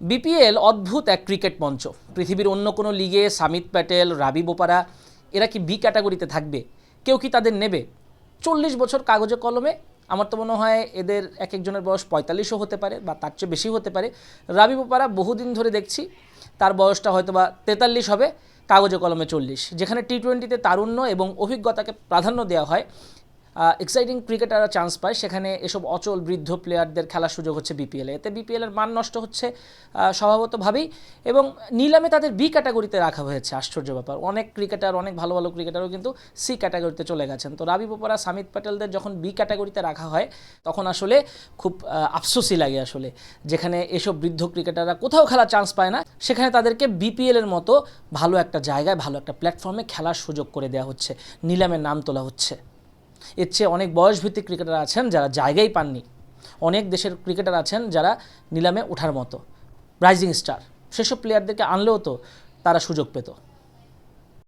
BPL অদ্ভুত এক cricket মঞ্চ। পৃথিবীর অন্য কোনো লিগে সামিত প্যাটেল, রাবি বোপারা এরা কি বি ক্যাটাগরিতে থাকবে? কেউ কি তাদের নেবে? চল্লিশ বছর কাগজে কলমে, আমার তো মনে হয় এদের এক একজনের বয়স পঁয়তাল্লিশও হতে পারে বা তার চেয়ে বেশি হতে পারে। রাবি বোপারা বহুদিন ধরে দেখছি, তার বয়সটা হয়তো বা তেতাল্লিশ হবে, কাগজে কলমে চল্লিশ। যেখানে টি টোয়েন্টিতে তারুণ্য এবং অভিজ্ঞতাকে প্রাধান্য দেওয়া হয় এক্সাইটিং ক্রিকেটাররা চান্স পায়। সেখানে এসব অচল বৃদ্ধ প্লেয়ারদের খেলার সুযোগ হচ্ছে বিপিএলে এতে বিপিএলের মান নষ্ট হচ্ছে স্বভাবতভাবেই এবং নিলামে তাদের বি ক্যাটাগরিতে রাখা হয়েছে। আশ্চর্য ব্যাপার। অনেক ক্রিকেটার, অনেক ভালো ভালো ক্রিকেটারও কিন্তু সি ক্যাটাগরিতে চলে গেছেন। তো রাবি বোপারা, সামিত প্যাটেলদের যখন বি ক্যাটাগরিতে রাখা হয়, তখন আসলে খুব আফসোসই লাগে আসলে। যেখানে এসব বৃদ্ধ ক্রিকেটাররা কোথাও খেলার চান্স পায় না। সেখানে তাদেরকে বিপিএলের মতো ভালো একটা জায়গায়, ভালো একটা প্ল্যাটফর্মে খেলার সুযোগ করে দেওয়া হচ্ছে। নিলামের নাম তোলা হচ্ছে। এর চেয়ে অনেক বয়সভিত্তিক ক্রিকেটার আছেন যারা জায়গাই পাননি। অনেক দেশের ক্রিকেটার আছেন যারা নিলামে ওঠার মতো। রাইজিং স্টার সেসব প্লেয়ারদেরকে আনলেও তো তারা সুযোগ পেত।